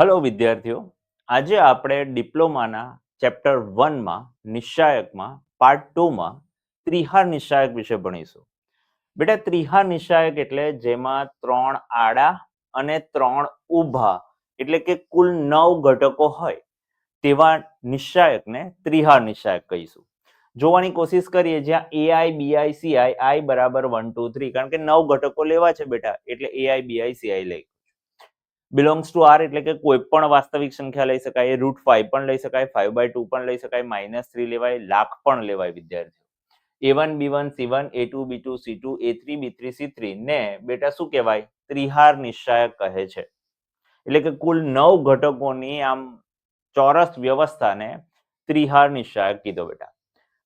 Hello વિદ્યાર્થીઓ, આજે આપણે ડિપ્લોમાના ચેપ્ટર વનમાં નિશાયકમાં પાર્ટ ટુમાં ત્રિહાર નિશાયક વિશે ભણીશું. બેટા, ત્રિહાર નિશાયક એટલે જેમાં ત્રણ આડા અને ત્રણ ઊભા, એટલે કે કુલ નવ ઘટકો હોય, તેવા નિશાયકને ત્રિહાર નિશાયક કહીશું. જોવાની કોશિશ કરીએ, જ્યાં એઆઈ બીઆઈ સીઆઈ આઈ બરાબર વન ટુ થ્રી કારણ કે નવ ઘટકો લેવા છે બેટા, એટલે A I B I C I લઈ. બિલોંગ્સ ટુ આર એટલે કે કોઈ પણ વાસ્તવિક સંખ્યા લઈ શકાય રૂટ ફાઈવ પણ લઈ શકાય ફાઈવ બાય ટુ પણ લઈ શકાય માઇનસ થ્રી લેવાય, લાખ પણ લેવાય વિદ્યાર્થીઓ. A one B one C one A two B two C two A three B three C three ને બેટા શું કહેવાય? ત્રિહાર નિશ્ચાયક કહે છે. એટલે કે કુલ નવ ઘટકોની આમ ચોરસ વ્યવસ્થાને ત્રિહાર નિશ્ચાયક કીધો બેટા.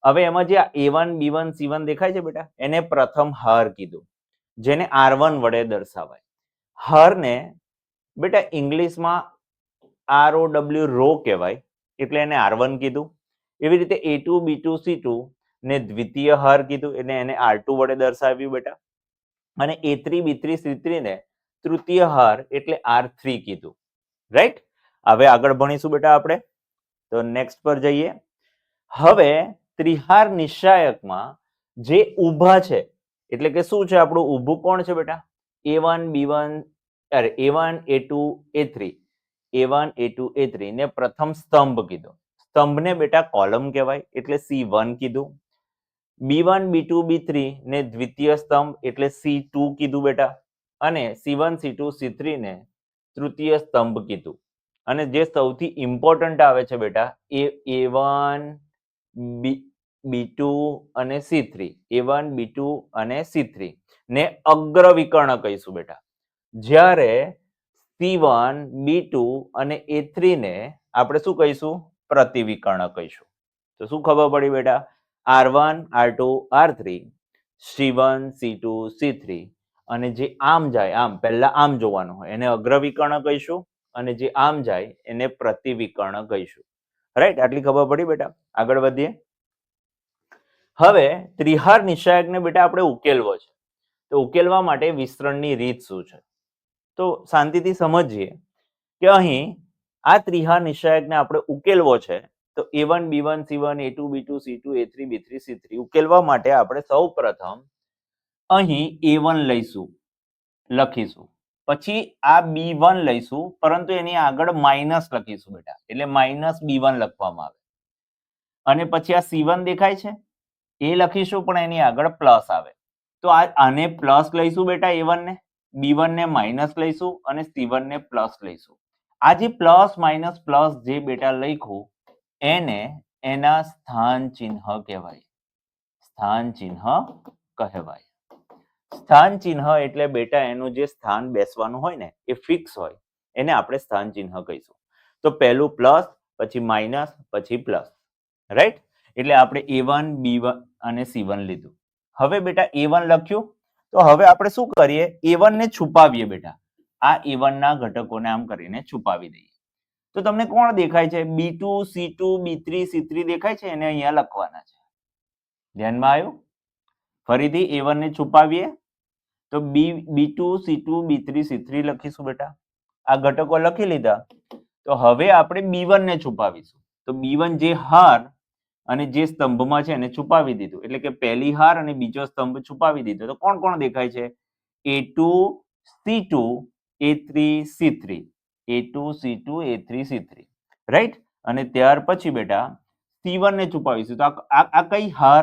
હવે એમાં જે A one B one C one દેખાય છે બેટા? એને પ્રથમ હાર કીધું, જેને આર વન વડે દર્શાવાય. હારને બેટા, ઇંગ્લિશમાં આર ઓ ડબલ્યુ રો કહેવાય, એટલે એને આર વન કીધું. એવી રીતે A two, B two, C two ને દ્વિતીય હાર કીધું એટલે એને આર ટુ વડે દર્શાવ્યું બેટા. અને A three, B three, C three ને તૃતીય હાર એટલે આર થ્રી કીધું. રાઈટ? હવે આગળ ભણીશું બેટા આપણે. તો નેક્સ્ટ પર જઈએ. હવે ત્રિહાર નિશાયકમાં જે ઊભા છે, એટલે કે શું છે આપણું ઊભું કોણ છે બેટા? એ વન, બી વન અરે A one A two A three A one A two A three ને પ્રથમ સ્તંભ કીધો. સ્તંભને બેટા કોલમ કહેવાય, એટલે સી વન કીધું. B one B two B three ને દ્વિતીય સ્તંભ, એટલે સી ટુ કીધું બેટા. અને C one C two C three ને તૃતીય સ્તંભ કીધું. અને જે સૌથી ઇમ્પોર્ટન્ટ આવે છે બેટા, A A one B B two અને C three A one B two અને સી થ્રી ને અગ્ર વિકર્ણ કહીશું બેટા. જ્યારે સી વન બી ટુ અને એ થ્રીને આપણે શું કહીશું? પ્રતિવિકર્ણ કહીશું. તો શું ખબર પડી બેટા? R one R two R three C one C two C three અને જે આમ જાય, આમ, પહેલા આમ જોવાનું હોય, એને અગ્રવિકર્ણ કહીશું અને જે આમ જાય, એને પ્રતિવિકર્ણ કહીશું. રાઈટ આટલી ખબર પડી બેટા? આગળ વધીએ. હવે ત્રિહાર નિશાયકને બેટા આપણે ઉકેલવો છે. તો ઉકેલવા માટે વિસ્તરણની રીત શું છે? તો શાંતિથી સમજીએ કે અહીં આ ત્રિહાર નિશાયકને આપણે ઉકેલવો છે. તો A one B one C one A two B two C two A three B three C three ઉકેલવા માટે આપણે સૌ પ્રથમ અહીં એ વન લઈશું, લખીશું. પછી આ બી વન લઈશું, પરંતુ એની આગળ માઇનસ લખીશું બેટા. એટલે માઇનસ બી વન લખવામાં આવે. અને પછી આ સી વન દેખાય છે? એ લખીશું, પણ એની આગળ પ્લસ આવે. તો આ, આને પ્લસ લઈશું બેટા એ વન ને? બી વન ને માઇનસ લઈશું અને સી વન ને પ્લસ લઈશું. આ જે પ્લસ માઇનસ પ્લસ જે બેટા લખ્યું એને એના સ્થાન ચિહ્ન કહેવાય. સ્થાન ચિહ્ન કહેવાય. સ્થાન ચિહ્ન એટલે બેટા એનું જે સ્થાન બેસવાનું હોય ને, એ ફિક્સ હોય. એને આપણે સ્થાન ચિહ્ન કહીશું. તો પહેલું પ્લસ પછી માઇનસ પછી પ્લસ રાઈટ એટલે આપણે એ વન બી વન અને સી વન લીધું. હવે બેટા એ વન લખ્યું? તો હવે આપણે શું કરીએ? એ વન ને છુપાવીએ બેટા. આ એ ના ઘટકોને આમ કરીને છુપાવી દઈએ. તો તમને કોણ દેખાય છે? B two C two B three C three દેખાય છે? એને અહીંયા લખવાના છે. ધ્યાનમાં આવ્યું? ફરીથી એ વન ને છુપાવીએ. તો B B two C two B three C three લખીશું બેટા. આ ઘટકો લખી લીધા. તો હવે આપણે બી ને છુપાવીશું. તો બી જે હાર અને જે સ્તંભમાં છે એને છુપાવી દીધું. એટલે કે પહેલી હાર અને બીજો સ્તંભ છુપાવી દીધો. તો કોણ કોણ દેખાય છે? A two C two A three C three A two C two A three C three right અને ત્યાર પછી બેટા સી વન ને છુપાવીશું. તો આ આ કઈ હાર?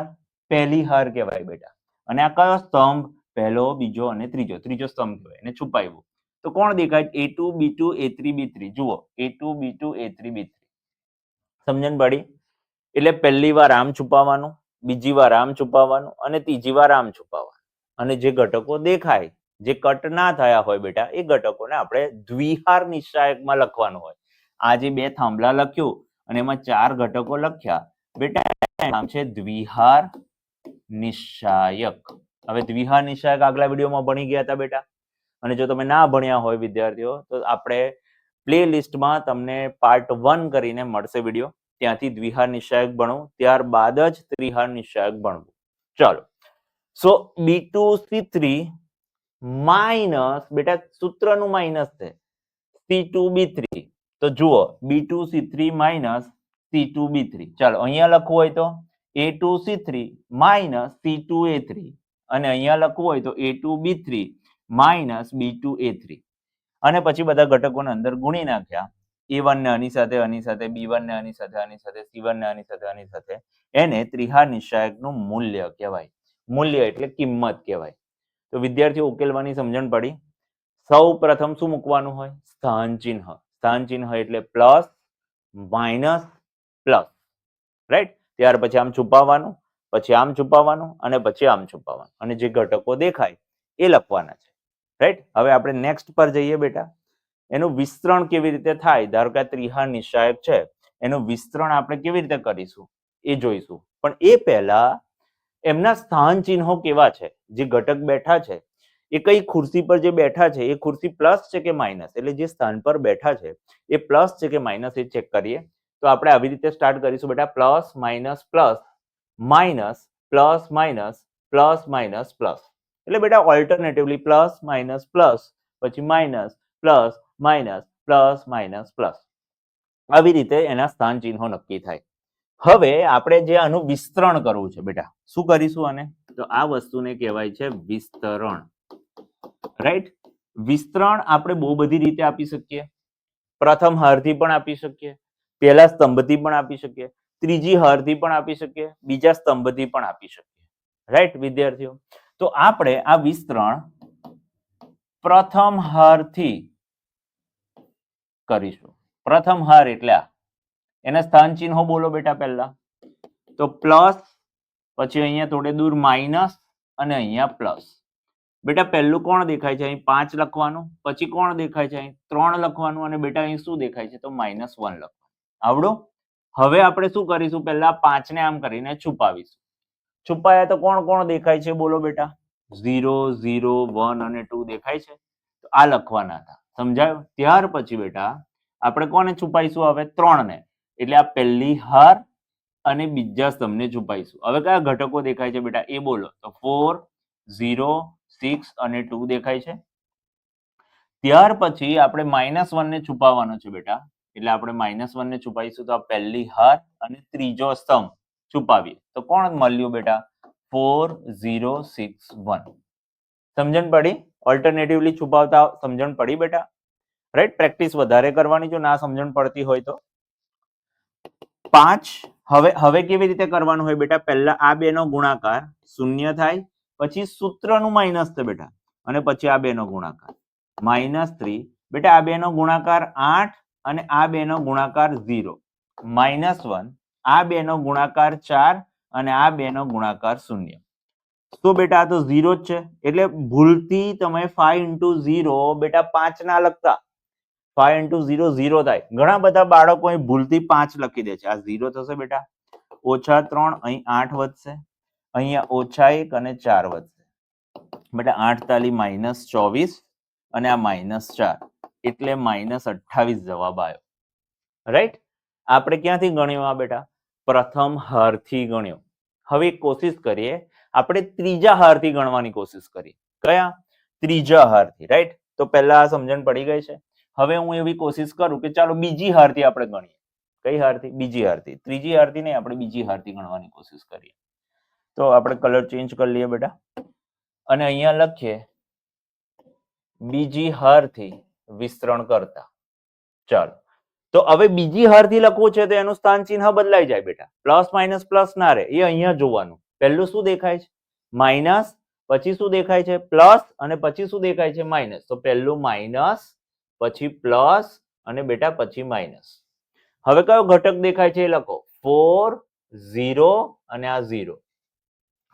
પહેલી હાર કહેવાય બેટા. અને આ કયો સ્તંભ? પહેલો, બીજો અને ત્રીજો. ત્રીજો સ્તંભ કહેવાય. એને છુપાવ્યું. તો કોણ દેખાય? A two B two A three B three જુઓ. A two B two A three B three સમજણ પડી એટલે પહેલી વાર આમ છુપાવવાનું, બીજી વાર આમ છુપાવવાનું અને ત્રીજી વાર આમ છુપાવવાનું. અને જે ઘટકો દેખાય, જે કટ ના થયા હોય બેટા, એ ઘટકોને આપણે દ્વિહાર નિશ્ચાયકમાં લખવાનું હોય. આ જે બે થાંભલા લખ્યું અને એમાં ચાર ઘટકો લખ્યા, બેટા નામ છે દ્વિહાર નિશ્ચાયક. હવે દ્વિહાર નિશ્ચાયક આગલા વિડીયોમાં ભણી ગયા હતા બેટા. અને જો તમે ના ભણ્યા હોય વિદ્યાર્થીઓ, તો આપણે પ્લે લિસ્ટમાં તમને પાર્ટ વન કરીને મળશે વીડિયો. ત્યાંથી દ્વિહાર નિષાયક ભણવું ત્યારબાદ જ ત્રિહાર નિષાયક ભણવું ચાલો. So B two C three minus બેટા, સૂત્રનું માઇનસ છે. સી ટુ બી થ્રી તો જુઓ B two C three minus C two B three ચાલો, અહીંયા લખવું હોય તો A two C three minus C two A three અને અહીંયા લખવું હોય તો A two B three minus B two A three અને પછી બધા ઘટકોને અંદર ગુણી નાખ્યા. એ વન ને આની સાથે આની સાથે બી વન ને આની સાથે આની સાથે સી વન ને આની સાથે આની સાથે, એને ત્રિહાર નિશ્ચાયકનું મૂલ્ય કહેવાય. મૂલ્ય એટલે કિંમત કહેવાય. તો વિદ્યાર્થીઓ, ઉકેલવાની સમજણ પડી. સૌ પ્રથમ શું મૂકવાનું હોય? સ્થાન ચિહ્ન. સ્થાન ચિહ્ન એટલે પ્લસ, માઇનસ, પ્લસ. રાઈટ? ત્યાર પછી આમ છુપાવવાનું, પછી આમ છુપાવવાનું અને પછી આમ છુપાવવાનું. અને જે ઘટકો દેખાય એ લખવાના છે. રાઈટ? હવે આપણે નેક્સ્ટ પર જઈએ બેટા. એનું વિસ્તરણ કેવી રીતે થાય? ધારો કે આ ત્રિહાર નિશ્ચાયક છે, એનું વિસ્તરણ આપણે કેવી રીતે કરીશું? એ જોઈશું. પણ એ પહેલા એમના સ્થાન ચિહ્નો કેવા છે? જે ઘટક બેઠા છે, એ કઈ ખુરશી પર જે બેઠા છે, એ ખુરશી પ્લસ છે કે માઇનસ એટલે જે સ્થાન પર બેઠા છે, એ પ્લસ છે કે માઇનસ એ ચેક કરીએ. તો આપણે આવી રીતે સ્ટાર્ટ કરીશું બેટા. Plus minus plus minus plus minus plus minus plus એટલે બેટા ઓલ્ટરનેટિવલી પ્લસ માઇનસ પ્લસ પછી minus plus minus plus minus plus. આવી રીતે એના સ્થાન ચિહ્નો નક્કી થાય. હવે આપણે જે આનું વિસ્તરણ કરવું છે બેટા, શું કરીશું આને? તો આ વસ્તુને કહેવાય છે વિસ્તરણ. રાઈટ વિસ્તરણ આપણે બહુ બધી રીતે આપી શકીએ. પ્રથમ હારથી પણ આપી શકીએ. પહેલા સ્તંભથી પણ આપી શકીએ. ત્રીજી હારથી પણ આપી શકીએ. બીજા સ્તંભથી પણ આપી શકીએ. રાઈટ વિદ્યાર્થીઓ? તો આપણે આ વિસ્તરણ પ્રથમ હારથી કરીશું. પ્રથમ હાર એટલે આ. એના સ્થાન ચિહ્નો બોલો બેટા પહેલા. તો પ્લસ, પછી અહીંયા થોડે દૂર માઇનસ અને અહીંયા પ્લસ. બેટા પહેલું કોણ દેખાય છે? અહીં પાંચ લખવાનું, પછી કોણ દેખાય છે? અહીં ત્રણ લખવાનું અને બેટા અહીં શું દેખાય છે? તો માઇનસ વન લખવાનું. આવડો? હવે આપણે શું કરીશું? પહેલા પાંચને આમ કરીને છુપાવીશું. છુપાયા તો કોણ કોણ દેખાય છે? બોલો બેટા. ઝીરો ઝીરો, વન અને ટુ દેખાય છે? તો આ લખવાના હતા. સમજાયું? ત્યાર પછી બેટા, આપણે કોને છુપાઈશું હવે? ત્રણને. એટલે આ પહેલી હાર અને બીજા સ્તંભને છુપાઈશું. હવે કયા ઘટકો દેખાય છે બેટા? એ બોલો. તો ફોર ઝીરો સિક્સ અને ટુ દેખાય છે. ત્યાર પછી આપણે માઇનસ વનને છુપાવવાનો છે બેટા. એટલે આપણે માઇનસ વનને છુપાવીશું તો આ પહેલી હાર અને ત્રીજો સ્તંભ છુપાવીએ. તો કોણ મળ્યું બેટા? ફોર ઝીરો સિક્સ વન સમજણ પડી? ઓલ્ટરનેટિવલી છુપાવતા સમજણ પડી બેટા? રાઈટ પ્રેક્ટિસ વધારે કરવાની જો ના સમજણ પડતી હોય તો? પાંચ. હવે હવે કેવી રીતે કરવાનું હોય બેટા? પહેલા આ બે નો ગુણાકાર શૂન્ય થાય, પછી સૂત્રનું માઇનસ થાય બેટા, અને પછી આ બે નો ગુણાકાર. માઇનસ થ્રી બેટા, આ બે નો ગુણાકાર આઠ અને આ બે નો ગુણાકાર ઝીરો માઇનસ વન આ બે નો ગુણાકાર ચાર અને આ બે નો ગુણાકાર શૂન્ય. તો બેટા આ તો ઝીરો જ છે. એટલે ભૂલથી તમે ફાઈવ ઇન્ટુ ઝીરો બેટા પાંચ ના લખતા. ફાઈવ ઇન્ટુ ઝીરો ઝીરો થાય. ઘણા બધા બાળકો અહીં ભૂલથી પાંચ લખી દે છે. આ ઝીરો થશે બેટા. ઓછા ત્રણ, અહીં આઠ વધશે. અહીંયા ઓછા એક અને ચાર વધશે. બેટા આઠ તાલી માઇનસ ચોવીસ અને આ માઇનસ ચાર. એટલે માઇનસ અઠ્ઠાવીસ જવાબ આવ્યો. રાઈટ આપણે ક્યાંથી ગણ્યો આ બેટા? પ્રથમ હારથી ગણ્યો. હવે કોશિશ કરીએ આપણે ત્રીજા હારથી ગણવાની કોશિશ કરી. કયા? ત્રીજા હારથી રાઈટ તો પહેલા આ સમજણ પડી ગઈ છે. હવે હું એવી કોશિશ કરું કે ચાલો બીજી હારથી આપણે ગણીએ. કઈ હારથી? બીજી હારથી. ત્રીજી હારથી નહીં, આપણે બીજી હારથી ગણવાની કોશિશ કરીએ. તો આપણે કલર ચેન્જ કરી લઈએ બેટા. અને અહીંયા લખીએ, બીજી હારથી વિસ્તરણ કરતા. ચાલો. તો હવે બીજી હારથી લખવું છે તો એનું સ્થાન ચિહ્ન બદલાઈ જાય બેટા. પ્લસ માઇનસ પ્લસ ના રહે. એ અહીંયા જોવાનું. પહેલું શું દેખાય છે? માઇનસ પછી શું દેખાય છે? પ્લસ અને પછી શું દેખાય છે? માઇનસ તો પહેલું માઇનસ પછી પ્લસ અને બેટા પછી માઇનસ હવે કયો ઘટક દેખાય છે એ લખો. ફોર, ઝીરો અને આ ઝીરો.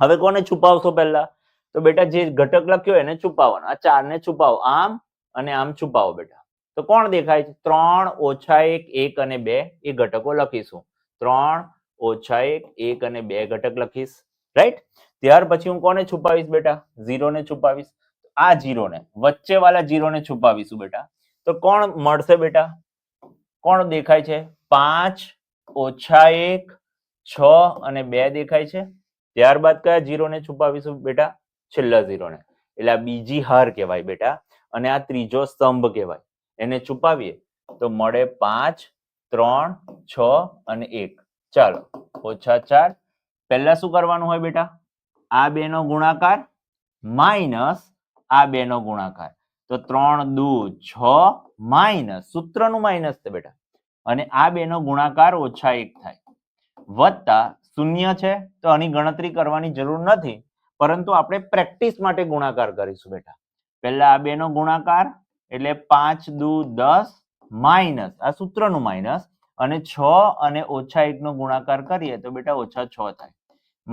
હવે કોને છુપાવશો પહેલા? તો બેટા જે ઘટક લખ્યો એને છુપાવવાનો. આ ચાર ને છુપાવો. આમ અને આમ છુપાવો બેટા. તો કોણ દેખાય છે? ત્રણ ઓછા એક એક અને બે એ ઘટકો લખીશું. ત્રણ ઓછા એક એક અને બે ઘટક લખીશ. રાઈટ ત્યાર પછી હું કોને છુપાવીશ બેટા? ઝીરો ને છુપાવીશ. આ ઝીરો ને વચ્ચે વાળા ઝીરો ને છુપાવીશું બેટા. તો કોણ મળશે બેટા? કોણ દેખાય છે? પાંચ ઓછા એક છ અને બે દેખાય છે. ત્યારબાદ કયા ઝીરો ને છુપાવીશું બેટા? છેલ્લા ઝીરો ને એટલે આ બીજી હાર કહેવાય બેટા. અને આ ત્રીજો સ્તંભ કહેવાય. એને છુપાવીએ. તો મળે પાંચ, ત્રણ, છ અને એક. ચાલો, ઓછા ચાર પહેલા શું કરવાનું હોય બેટા? આ બેનો ગુણાકાર માઇનસ આ બેનો ગુણાકાર. તો ત્રણ, દુ, છ માઇનસ સૂત્રનું માઇનસ છે બેટા. અને આ બેનો ગુણાકાર ઓછા એક થાય. વત્તા શૂન્ય છે, તો આની ગણતરી કરવાની જરૂર નથી. પરંતુ આપણે પ્રેક્ટિસ માટે ગુણાકાર કરીશું બેટા. પહેલા આ બેનો ગુણાકાર, એટલે પાંચ, દુ, દસ માઇનસ આ સૂત્રનું માઇનસ અને છ અને ઓછા એકનો ગુણાકાર કરીએ તો બેટા ઓછા છ થાય.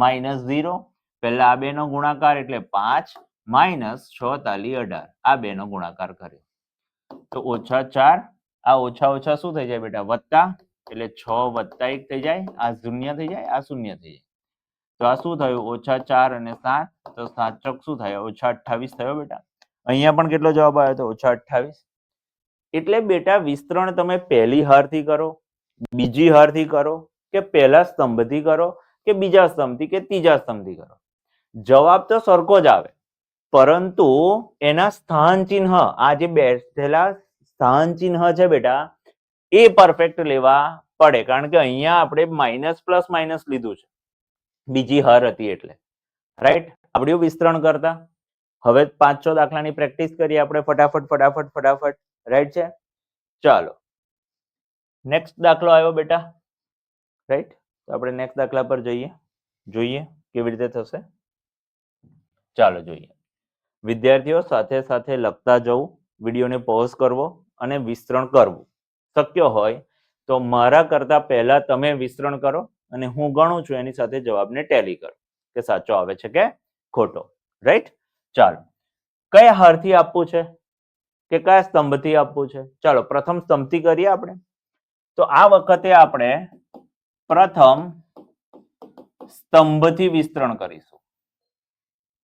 Minus zero. પહેલા આ બેનો ગુણાકાર એટલે પાંચ માઇનસ છ, તાલી અઢાર. આ બેનો ગુણાકાર કર્યો. તો ઓછા ચાર, આ ઓછા ઓછા શું થઈ જાય બેટા? વત્તા, એટલે છ વત્તા એક થઈ જાય, આ શૂન્ય થઈ જાય, આ શૂન્ય થઈ જાય. તો આ શું થયું? ઓછા ચાર અને સાત, તો સાત ચોક શું થાય? ઓછા અઠ્ઠાવીસ થયો બેટા. અહીંયા પણ કેટલો જવાબ આવ્યો તો? ઓછા અઠ્ઠાવીસ. એટલે બેટા વિસ્તરણ તમે પહેલી હારથી કરો, બીજી હારથી કરો કે પહેલા સ્તંભથી કરો? કે બીજા સ્તંભથી કે ત્રીજા સ્તંભથી કરો. જવાબ તો સરખો જ આવે. પરંતુ એના સ્થાન ચિહ્ન, આ જે બેઠેલા સ્થાન ચિહ્ન છે બેટા, એ પરફેક્ટ લેવા પડે. કારણ કે અહીંયા આપણે માઇનસ પ્લસ માઇનસ લીધું છે. બીજી હર હતી એટલે. રાઈટ આવડ્યું વિસ્તરણ કરતા. હવે પાંચ છ દાખલાની પ્રેક્ટિસ કરીએ આપણે ફટાફટ ફટાફટ ફટાફટ. રાઈટ છે? ચાલો. નેક્સ્ટ દાખલો આવ્યો બેટા. રાઈટ તો આપણે નેક્સ્ટ દાખલા પર જઈએ. જોઈએ કેવી રીતે થશે. ચાલો જોઈએ. વિદ્યાર્થીઓ સાથે સાથે લખતા જવું, વિડીયોને પોઝ કરવો અને વિસ્તરણ કરવું. શક્ય હોય તો મારા કરતા પહેલા તમે વિસ્તરણ કરો અને હું ગણું છું એની સાથે જવાબને ટેલી કરો. કે સાચો આવે છે કે ખોટો. રાઈટ ચાલો. કયા હારથી આપવું છે? કે કયા સ્તંભથી આપવું છે? ચાલો, પ્રથમ સ્તંભથી કરીએ આપણે. તો આ વખતે આપણે પ્રથમ સ્તંભથી વિસ્તરણ કરીશું.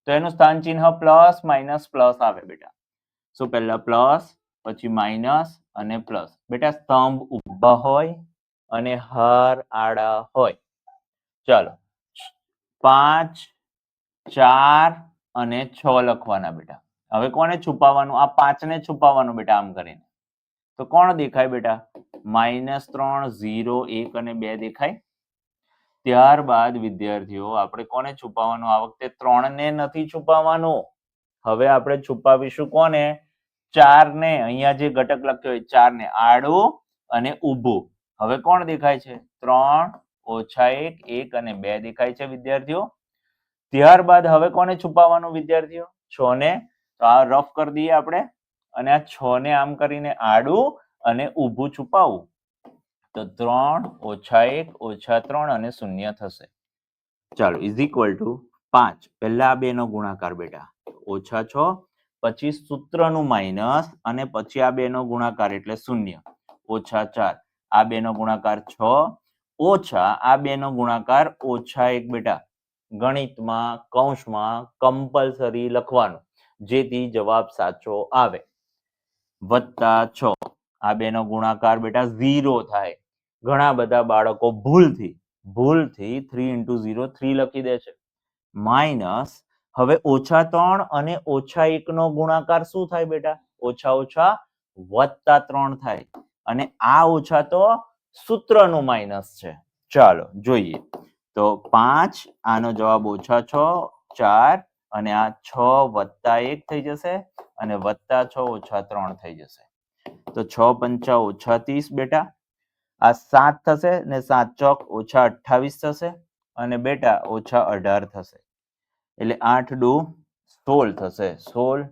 તો એનું સ્થાન ચિહ્ન પ્લસ માઇનસ પ્લસ આવે બેટા. સો પહેલા પ્લસ, પછી માઇનસ અને પ્લસ. બેટા સ્તંભ ઊભા હોય અને હર આડા હોય. ચાલો. પાંચ, ચાર અને છ લખવાના બેટા. હવે કોને છુપાવવાનું? આ પાંચ ને છુપાવવાનું બેટા આમ કરીને. તો કોણ દેખાય બેટા? માઇનસ ત્રણ, ઝીરો, એક અને બે દેખાય. ત્યારબાદ વિદ્યાર્થીઓ, આપણે કોને છુપાવવાનું? આ વખતે ત્રણ ને નથી છુપાવવાનું. હવે આપણે છુપાવીશું કોને? ચાર ને અહીંયા જે ઘટક લખ્યો હોય ચાર ને આડું અને ઊભું. હવે કોણ દેખાય છે? ત્રણ, ઓછા એક એક અને બે દેખાય છે વિદ્યાર્થીઓ. ત્યારબાદ હવે કોને છુપાવવાનું વિદ્યાર્થીઓ? છ ને. તો આ રફ કરી દઈએ આપણે. અને આ છ ને આમ કરીને આડું અને ઊભું છુપાવવું તો ત્રણ ઓછા એક ઓછા ત્રણ અને શૂન્ય થશે. ચાલો ઇઝ ઇક્વલ ટુ પાંચ. પહેલા બે નો ગુણાકાર બેટા. ઓછા છ, પછી સૂત્રનું માઇનસ અને પછી આ બે નો ગુણાકાર એટલે શૂન્ય. ઓછા ચાર. આ બે નો ગુણાકાર છ. ઓછા આ બે નો ગુણાકાર ઓછા એક બેટા. ગણિતમાં, કૌંસમાં કમ્પલસરી લખવાનું. જેથી જવાબ સાચો આવે. વત્તા છ. આ બેનો ગુણાકાર બેટા ઝીરો થાય. ઘણા બધા બાળકો ભૂલથી ભૂલથી થ્રી ઇન્ટુ ઝીરો થ્રી લખી દે છે. માઇનસ હવે ઓછા ત્રણ અને ઓછા એક નો ગુણાકાર શું થાય બેટા? ઓછા ઓછા વત્તા ત્રણ થાય. અને આ ઓછા તો સૂત્રનું માઇનસ છે. ચાલો, જોઈએ. તો પાંચ, આનો જવાબ ઓછા છ, ચાર, અને આ છ વત્તા એક થઈ જશે અને વત્તા છ ઓછા ત્રણ થઈ જશે. તો છ પંચા ઓછા ત્રીસ બેટા. આ સાત થશે ને સાત ચોક ઓછા અઠ્ઠાવીસ થશે અને બેટા ઓછા અઢાર થશે. એટલે આઠ ડુ સોળ થશે. સોળ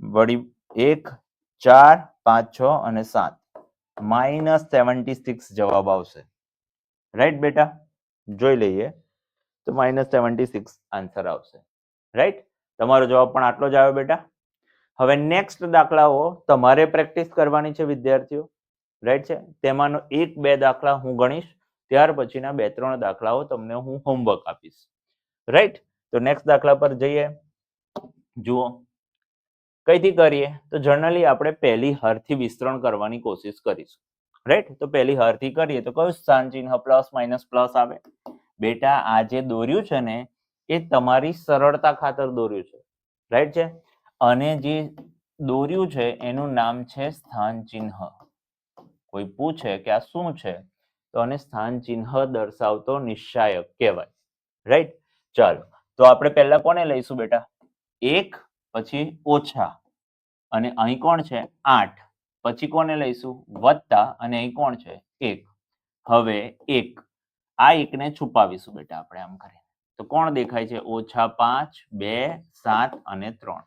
વળી એક, ચાર, પાંચ, છ અને સાત. માઇનસ સેવન્ટી સિક્સ જવાબ આવશે. રાઈટ બેટા? જોઈ લઈએ. તો માઇનસ સેવન્ટી સિક્સ આન્સર આવશે. રાઈટ તમારો જવાબ પણ આટલો જ આવ્યો બેટા. હવે નેક્સ્ટ દાખલાઓ તમારે પ્રેક્ટિસ કરવાની છે વિદ્યાર્થીઓ. રાઈટ છે? તેમાંનો એક, બે દાખલા હું ગણીશ. ત્યાર પછીના બે, ત્રણ દાખલાઓ તમને હું હોમવર્ક આપીશ. રાઈટ તો નેક્સ્ટ દાખલા પર જઈએ. જુઓ. કઈથી કરીએ? તો જનરલી આપણે પહેલી હરથી વિસ્તરણ કરવાની કોશિશ કરીશું. રાઈટ તો પહેલી હરથી કરીએ તો કયું સ્થાન ચિહ્ન પ્લસ માઇનસ પ્લસ આવે? બેટા, આ જે દોર્યું છે ને, એ તમારી સરળતા ખાતર દોર્યું છે. રાઈટ છે? અને જે દોર્યું છે, એનું નામ છે સ્થાન ચિહ્ન. કોઈ પૂછે કે આ શું છે, તો આને સ્થાન ચિહ્ન દર્શાવતો નિશ્ચાયક કહેવાય. રાઈટ ચાલો, તો આપણે પહેલા કોને લઈશું બેટા? એક, પછી ઓછા. અને અહીં કોણ છે? આઠ. પછી કોને લઈશું? વત્તા. અને અહીં કોણ છે? એક. હવે એક. આ એકને છુપાવીશું બેટા આપણે આમ કરીને. તો કોણ દેખાય છે? ઓછા પાંચ, બે, સાત અને ત્રણ.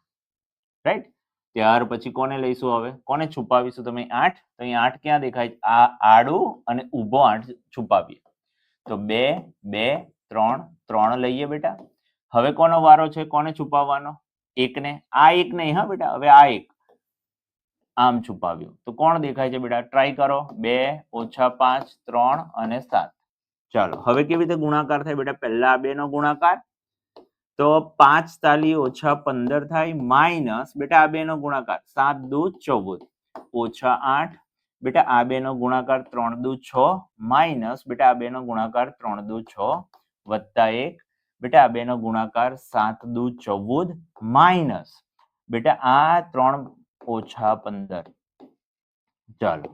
રાઈટ ત્યાર પછી કોને લઈશું હવે? કોને છુપાવીશું તમે આઠ? તો અહીં આઠ ક્યાં દેખાય આ આડું અને ઊભો આઠ છુપાવીએ. તો બે બે, ત્રણ ત્રણ લઈએ બેટા. હવે કોનો વારો છે? કોને છુપાવવાનો? એકને. આ એક નહીં હા બેટા. હવે આ એક. આમ છુપાવ્યું. તો કોણ દેખાય છે બેટા? ટ્રાય કરો. બે ઓછા પાંચ, ત્રણ અને સાત. ચાલો, હવે કેવી રીતે ગુણાકાર થાય બેટા? પહેલા બે નો ગુણાકાર તો પાંચ તાલી ઓછા પંદર થાય, માઇનસ, બેટા આ બે નો ગુણાકાર, સાત દુ ચૌદ, ઓછા આઠ, બેટા આ બે નો ગુણાકાર ત્રણ દુ છ, માઇનસ, બેટા આ બે નો ગુણાકાર ત્રણ દુ છ, વત્તા એક, બેટા આ બે નો ગુણાકાર સાત દુ ચૌદ, માઇનસ, બેટા આ ત્રણ ઓછા પંદર. ચાલો,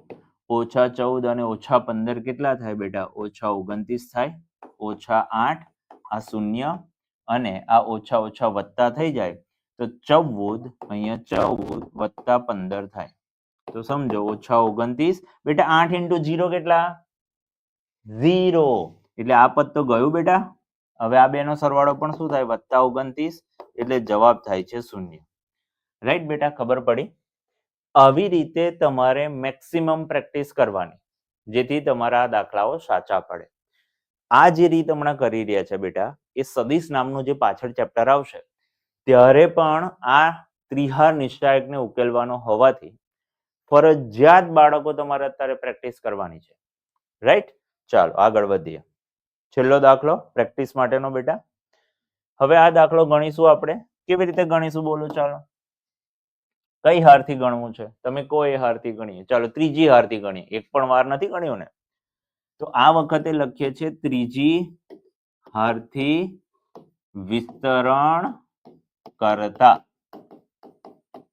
ઓછા ચૌદ અને ઓછા પંદર કેટલા થાય બેટા? ઓછા ઓગણત્રીસ થાય, ઓછા આઠ, આ શૂન્ય અને આ ઓછા ઓછા વત્તા થઈ જાય, તો ચૌદ અહીંયા ચૌદ વત્તા પંદર થાય. તો સમજો, ઓછા ઓગણત્રીસ, બેટા આઠ ઇન્ટુ જીરો કેટલા? ઝીરો. એટલે આ પદ તો ગયું બેટા. હવે આ બેનો સરવાળો પણ શું થાય? વત્તા ઓગણત્રીસ, એટલે જવાબ થાય છે શૂન્ય. રાઈટ બેટા, ખબર પડી? આવી રીતે તમારે મેક્સિમમ પ્રેક્ટિસ કરવાની, જેથી તમારા દાખલાઓ સાચા પડે. આ જે રીત હમણાં કરી રહ્યા છે બેટા એ સદીશ નામનું જે પાછળ ચેપ્ટર આવશે, ત્યારે પણ આ ત્રિહાર નિશ્ચાયકને ઉકેલવાનો હોવાથી ફરજિયાત બાળકો તમારે અત્યારે પ્રેક્ટિસ કરવાની છે. રાઈટ ચાલો, આગળ વધીએ. છેલ્લો દાખલો પ્રેક્ટિસ માટેનો બેટા. હવે આ દાખલો ગણીશું આપણે. કેવી રીતે ગણીશું બોલો ચાલો. કઈ હારથી ગણવું છે? તમે કો એ હારથી ગણીએ. ચાલો, ત્રીજી હારથી ગણીએ. એક પણ વાર નથી ગણ્યું ને? તો આ વખતે લખીએ છીએ ત્રીજી હારથી વિસ્તરણ કરતા.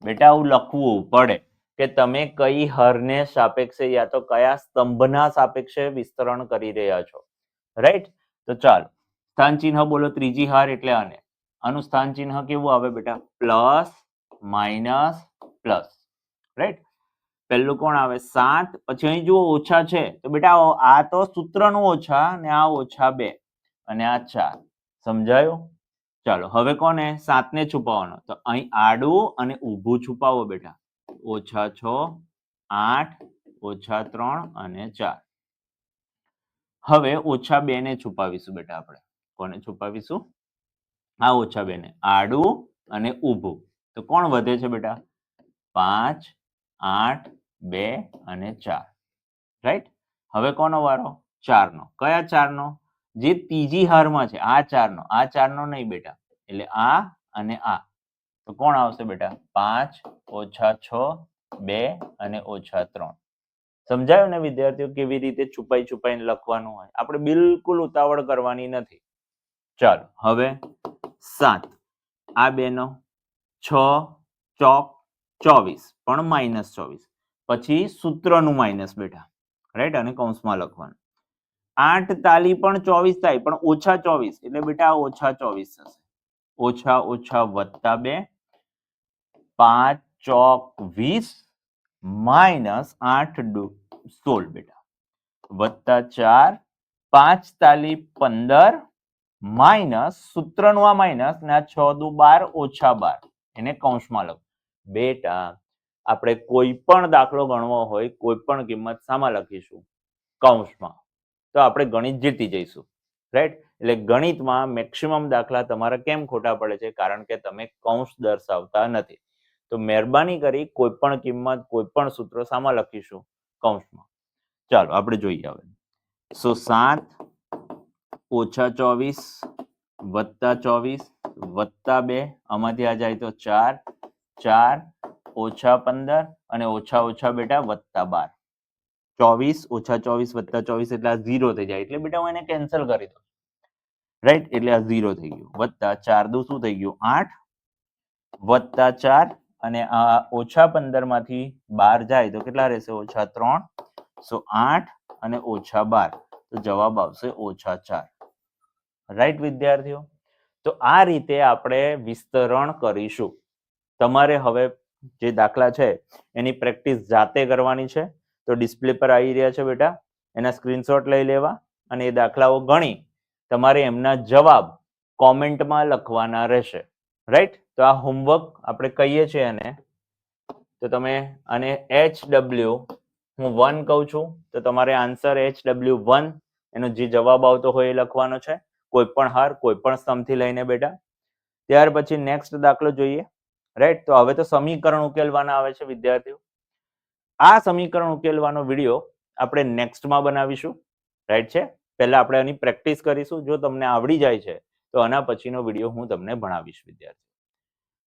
બેટા, આવું લખવું પડે કે તમે કઈ હરને સાપેક્ષે યા તો કયા સ્તંભના સાપેક્ષે વિસ્તરણ કરી રહ્યા છો. રાઈટ? તો ચાલો, સ્થાન ચિહ્ન બોલો ત્રીજી હાર એટલે આને. આનું સ્થાન ચિહ્ન કેવું આવે બેટા? Plus minus plus. રાઈટ? પહેલું કોણ આવે? સાત. પછી અહીં જુઓ, ઓછા છે. તો બેટા, આ તો સૂત્રનું ઓછા ને આ ઓછા બે. અને આ ચાર. સમજાયું? ચાલો, હવે કોને? સાત ને છુપાવવાનો. તો અહીં આડું અને ઊભું છુપાવો બેટા. ઓછા છ, આઠ, ઓછા ત્રણ અને ચાર. હવે ઓછા બે ને છુપાવીશું બેટા આપણે. કોને છુપાવીશું? આ ઓછા બે ને આડું અને ઊભું. તો કોણ વધે છે બેટા? પાંચ, આઠ, બે અને ચાર. રાઈટ? હવે કોનો વારો? ચારનો. કયા ચારનો? જે ત્રીજી હારમાં છે, આ ચારનો આ ચારનો નહીં બેટા, એટલે આ અને આ. તો કોણ આવશે બેટા? પાંચ, ઓછા છ, બે અને ઓછા ત્રણ. સમજાયું ને વિદ્યાર્થીઓ કેવી રીતે છુપાઈ છુપાઈને લખવાનું હોય? આપણે બિલકુલ ઉતાવળ કરવાની નથી. ચાલો, હવે સાત. આ બેનો, છ, ચોક, ચોવીસ, પણ માઇનસ ચોવીસ. પછી સૂત્રનું માઇનસ બેટા, રાઈટ? અને કૌંસમાં લખવાનું. આઠ તાલી પણ ચોવીસ થાય, પણ ઓછા ચોવીસ. એટલે બેટા ઓછા ચોવીસ થશે. ઓછા ઓછા વત્તા બે, પાંચ ચોક વીસ, માઇનસ આઠ સોળ બેટા. વત્તા ચાર, પાંચ તાલી પંદર, માઇનસ સૂત્રનું આ માઇનસ ને છ દુ બાર ઓછા બાર. એને કૌંસમાં લખો. બેટા, આપણે કોઈ પણ દાખલો ગણવો હોય, કોઈ પણ કિંમત શામાં લખીશું. કૌંસમાં. તો આપણે ગણિત જીતી જઈશું. રાઈટ એટલે ગણિતમાં મેક્સિમમ દાખલા તમારા કેમ ખોટા પડે છે? કારણ કે તમે કૌંસ દર્શાવતા નથી. તો મહેરબાની કરી કોઈ પણ કિંમત કોઈ પણ સૂત્ર શામાં લખીશું કૌંસમાં. ચાલો, આપણે જોઈએ હવે. સો સાત ઓછા ચોવીસ વત્તા ચોવીસ વત્તા બે, આમાંથી આ જાય તો ચાર. ચાર ઓછા પંદર અને ઓછા ઓછા બેટા વત્તા બાર. ચોવીસ ઓછા ચોવીસ વત્તા ચોવીસ એટલે આ ઝીરો થઈ જાય. એટલે બેટા હું એને કેન્સલ કરી દઉં. રાઈટ એટલે આ ઝીરો થઈ ગયું. વત્તા ચાર દુ શું થઈ ગયું? આઠ. વત્તા ચાર અને આ ઓછા પંદરમાંથી બાર જાય તો કેટલા રહેશે? ઓછા ત્રણ. સો આઠ અને ઓછા બાર. તો જવાબ આવશે ઓછા ચાર. રાઈટ વિદ્યાર્થીઓ? તો આ રીતે આપણે વિસ્તરણ કરીશું. તમારે હવે જે દાખલા છે, એની પ્રેક્ટિસ જાતે કરવાની છે. તો ડિસ્પ્લે પર આવી રહ્યા છે બેટા. એના સ્ક્રીનશોટ લઈ લેવા અને એ દાખલાઓ ગણી. તમારે એમના જવાબ કોમેન્ટમાં લખવાના રહેશે. રાઈટ તો આ હોમવર્ક આપણે કહીએ છીએ એને. તો તમે અને એચ ડબલ્યુ હું વન કહું છું. તો તમારે આન્સર એચ ડબલ્યુ વન એનો જે જવાબ આવતો હોય એ લખવાનો છે. કોઈ પણ હાર, કોઈ પણ સ્તંભથી લઈને બેટા. ત્યાર પછી નેક્સ્ટ દાખલો જોઈએ. રાઈટ તો હવે તો સમીકરણ ઉકેલવાના આવે છે વિદ્યાર્થીઓ. આ સમીકરણ ઉકેલવાનો વીડિયો આપણે નેક્સ્ટમાં બનાવીશું. રાઈટ છે? પહેલાં આપણે આની પ્રેક્ટિસ કરીશું. જો તમને આવડી જાય છે, તો આના પછીનો વીડિયો હું તમને ભણાવીશ, વિદ્યાર્થી.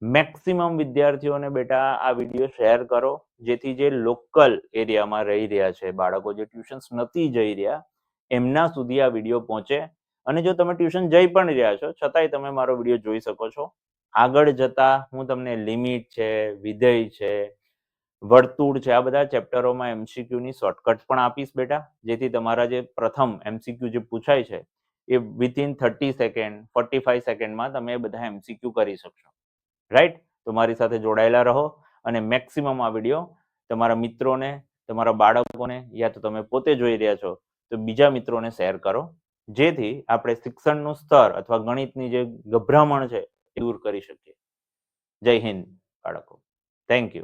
મેક્સિમમ વિદ્યાર્થીઓને બેટા આ વીડિયો શેર કરો, જેથી જે લોકલ એરિયામાં રહી રહ્યા છે, બાળકો જે ટ્યુશન્સ નથી જઈ રહ્યા, એમના સુધી આ વીડિયો પહોંચે. અને જો તમે ટ્યુશન જઈ પણ રહ્યા છો, છતાંય તમે મારો વીડિયો જોઈ શકો છો. આગળ જતા હું તમને લિમિટ છે, વિધેય છે વર્તુળ છે, આ બધા ચેપ્ટરોમાં એમસીક્યુ ની શોર્ટકટ પણ આપીશ બેટા. જેથી તમારા જે પ્રથમ એમસીક્યુ જે પૂછાય છે, એ within thirty second forty five સેકન્ડમાં તમે એ બધા એમસીક્યુ કરી શકશો. રાઈટ તો મારી સાથે જોડાયેલા રહો અને મેક્સિમમ આ વીડિયો તમારા મિત્રોને, તમારા બાળકોને યા તો તમે પોતે જોઈ રહ્યા છો, તો બીજા મિત્રોને શેર કરો. જેથી આપણે શિક્ષણનું સ્તર અથવા ગણિતની જે ગભરામણ છે, એ દૂર કરી શકીએ. જય હિન્દ બાળકો. Thank you